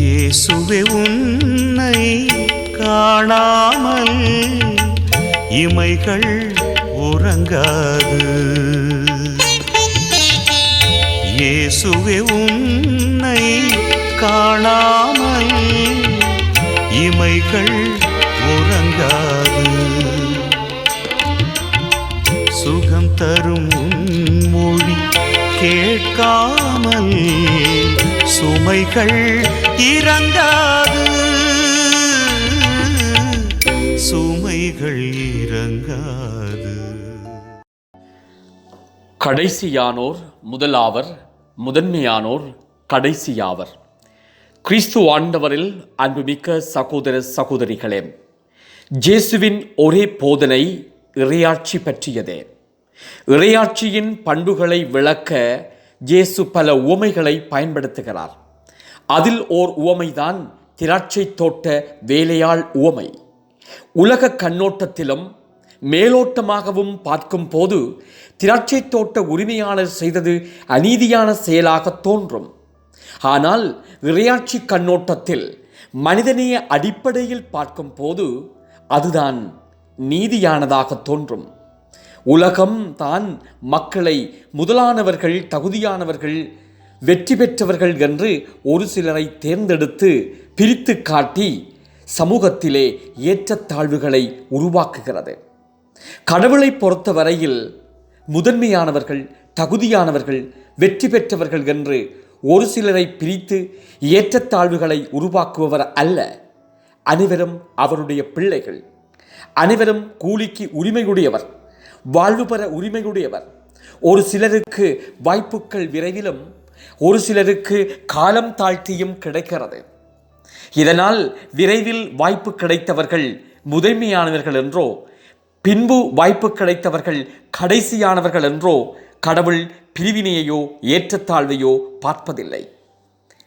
இயேசுவே உன்னை காணாமல் இமைகள் உறங்காது. இயேசுவே உன்னை காணாமல் இமைகள் உறங்காது. சுகம் தரும் மொழி கேட்காமல் சுமைகள் இறங்காது சுமைகள் இறங்காது கடைசியானோர் முதலாவர் முதன்மையானோர் கடைசியாவர். கிறிஸ்து ஆண்டவரில் அன்புமிக்க சகோதர சகோதரிகளே ஜேசுவின் ஒரே போதனை இறையாட்சி பற்றியதே. இறையாட்சியின் பண்புகளை விளக்க ஜேசு பல உவமைகளை பயன்படுத்துகிறார். அதில் ஓர் உவமைதான் திராட்சை தோட்ட வேலையாள் உவமை. உலக கண்ணோட்டத்திலும் மேலோட்டமாகவும் பார்க்கும் போது திராட்சை தோட்ட உரிமையாளர் செய்தது அநீதியான செயலாக தோன்றும். ஆனால் இறையாட்சி கண்ணோட்டத்தில் மனிதநேய அடிப்படையில் பார்க்கும் போது அதுதான் நீதியானதாக தோன்றும். உலகம் தான் மக்களை முதலானவர்கள் தகுதியானவர்கள் வெற்றி பெற்றவர்கள் என்று ஒரு சிலரை தேர்ந்தெடுத்து பிரித்து காட்டி சமூகத்திலே ஏற்றத்தாழ்வுகளை உருவாக்குகிறது. கடவுளை பொறுத்தவரையில் முதன்மையானவர்கள் தகுதியானவர்கள் வெற்றி பெற்றவர்கள் என்று ஒரு சிலரை பிரித்து ஏற்றத்தாழ்வுகளை உருவாக்குபவர் அல்ல. அனைவரும் அவருடைய பிள்ளைகள். அனைவரும் கூலிக்கு உரிமையுடையவர். வாழ்வு பெற உரிமையுடையவர். ஒரு சிலருக்கு வாய்ப்புகள் விரைவிலும் ஒரு சிலருக்கு காலம் தாழ்த்தியும் கிடைக்கிறது. இதனால் விரைவில் வாய்ப்பு கிடைத்தவர்கள் முதன்மையானவர்கள் என்றோ பின்பு வாய்ப்பு கிடைத்தவர்கள் கடைசியானவர்கள் என்றோ கடவுள் பிரிவினையையோ ஏற்றத்தாழ்வையோ பார்ப்பதில்லை.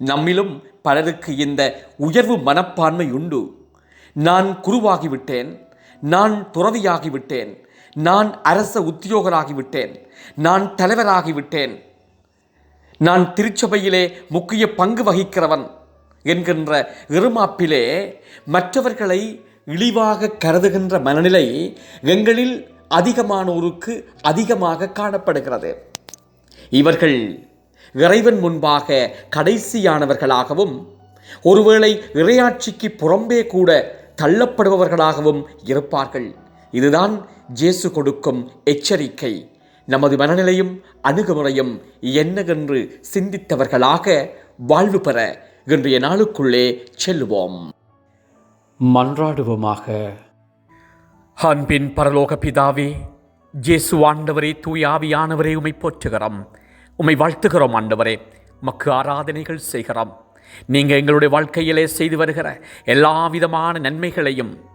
நம்மிலும் பலருக்கு இந்த உயர்வு மனப்பான்மை உண்டு. நான் குருவாகிவிட்டேன் நான் துறவியாகிவிட்டேன் நான் அரச உத்தியோகராகிவிட்டேன். நான் தலைவராகிவிட்டேன். நான் திருச்சபையிலே முக்கிய பங்கு வகிக்கிறவன் என்கின்ற இருமாப்பிலே மற்றவர்களை இழிவாக கருதுகின்ற மனநிலை எங்களில் அதிகமானோருக்கு அதிகமாக காணப்படுகிறது. இவர்கள் இறைவன் முன்பாக கடைசியானவர்களாகவும் ஒருவேளை இறையாட்சிக்கு புறம்பே கூட தள்ளப்படுபவர்களாகவும் இருப்பார்கள். இதுதான் ஜேசு கொடுக்கும் எச்சரிக்கை. நமது மனநிலையும் அணுகுமுறையும் என்னவென்று சிந்தித்தவர்களாக வாழ்வு பெற இன்றைய நாளுக்குள்ளே செல்லுவோம். மன்றாடுவோமாக. அன்பின் பரலோக பிதாவே ஜேசு ஆண்டவரே தூயாவியானவரே உமை போற்றுகிறோம். உமை வாழ்த்துகிறோம் ஆண்டவரே மக்கு ஆராதனைகள் செய்கிறோம். நீங்கள் எங்களுடைய வாழ்க்கையிலே செய்து வருகிற எல்லா விதமான நன்மைகளையும்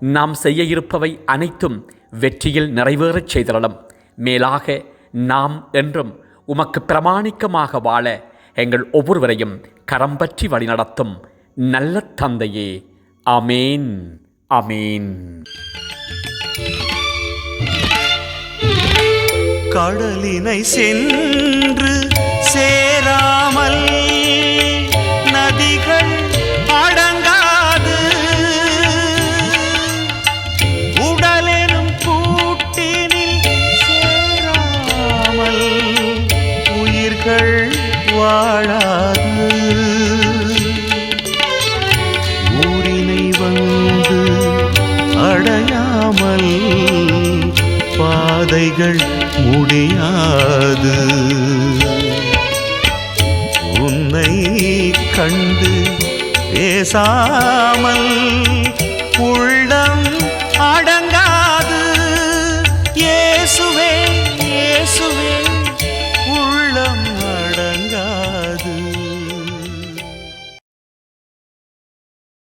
நாம் செய்ய இருப்பவை அனைத்தும் வெற்றியில் நிறைவேறச் செய்திடலாம் மேலாக நாம் என்றும் உமக்கு பிரமாணிக்கமாக வாழ எங்கள் ஒவ்வொருவரையும் கரம் பற்றி வழிநடத்தும் நல்ல தந்தையே. அமேன் அமேன் கடலினை சென்று சேராமல் உயிர்கள் வாழாது. ஊரினை வந்து அடையாமல் பாதைகள் முடியாது. உன்னை கண்டு பேசாமல்